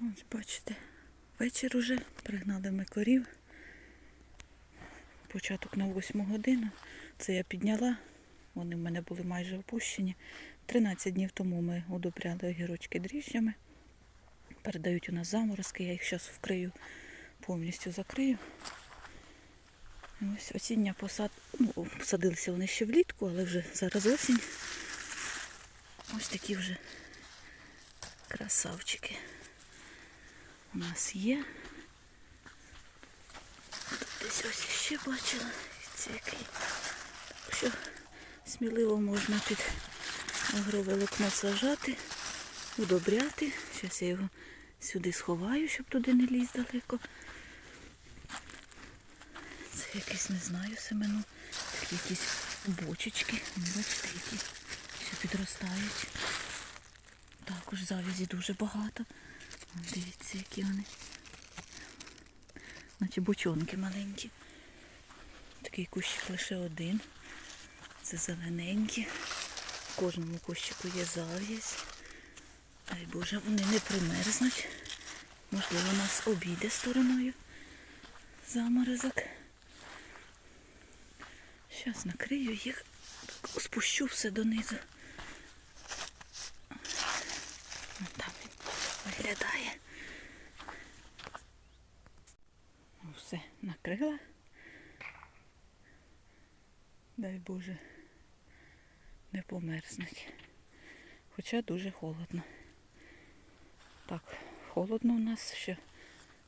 Ось бачите, вечір уже пригнали ми корів. Початок на 8 годину. Це я підняла. Вони в мене були майже опущені. 13 днів тому ми удобряли огірочки дріжджами. Передають у нас заморозки, я їх зараз вкрию, повністю закрию. Ось осіння посад... ну, посадилися вони ще влітку, але вже зараз осінь. Ось такі вже красавчики у нас є. Десь ось ще бачила. Це який. Що сміливо можна під агроволокно сажати, удобряти. Зараз я його сюди сховаю, щоб туди не лізь далеко. Це якийсь, не знаю, семену. Такі якісь бочечки. Бачите, які ще підростають. Також завязі дуже багато. Дивіться, які вони. Наче бочонки маленькі. Такий кущик лише один. Це зелененькі. В кожному кущику є зав'язь. Дай Боже, вони не примерзнуть. Можливо, нас обійде стороною заморозок. Зараз накрию їх, спущу все донизу. Вон Там він виглядає. Ну, Все, накрила. Дай Боже, не померзнуть. Хоча дуже холодно. Так, холодно у нас ще.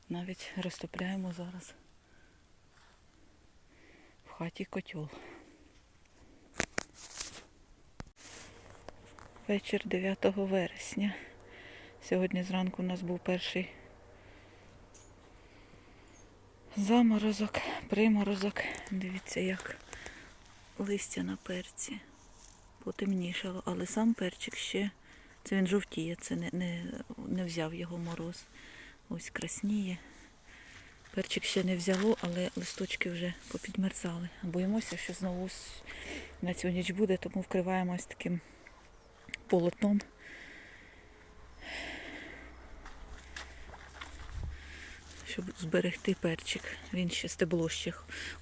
Навіть розтопляємо зараз в хаті котел. Вечір 9 вересня. Сьогодні зранку у нас був перший заморозок, приморозок. Дивіться, як листя на перці потемнішало, але сам перчик ще, це він жовтіє, це не, не, не взяв його мороз. Ось красніє. Перчик ще не взяло, але листочки вже попідмерзали. Боїмося, що знову на цю ніч буде, тому вкриваємо ось таким полотном. Щоб зберегти перчик. Він ще стебло ще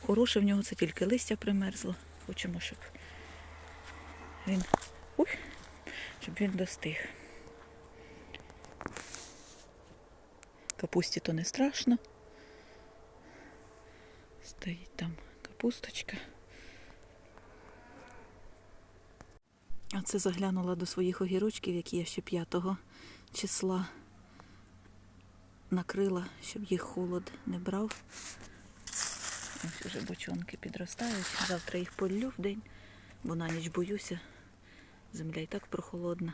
хороше в нього, це тільки листя примерзло. Хочемо, щоб він. Уй, щоб він достиг. Капусті то не страшно. Стоїть там капусточка. А це заглянула до своїх огірочків, які я ще 5 числа накрила, щоб їх холод не брав. Ось уже бочонки підростають. Завтра їх полю в день, бо на ніч боюся. Земля і так прохолодна.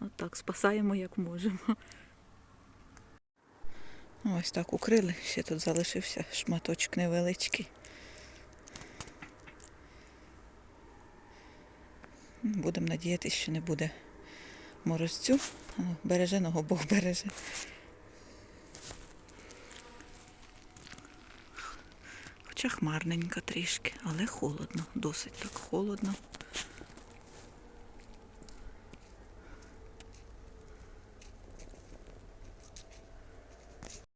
От так спасаємо як можемо. Ось так укрили. Ще тут залишився шматочок невеличкий. Будемо надіятися, що не буде морозцю. Береженого Бог береже. Хоча хмарненько трішки, але холодно, досить так холодно.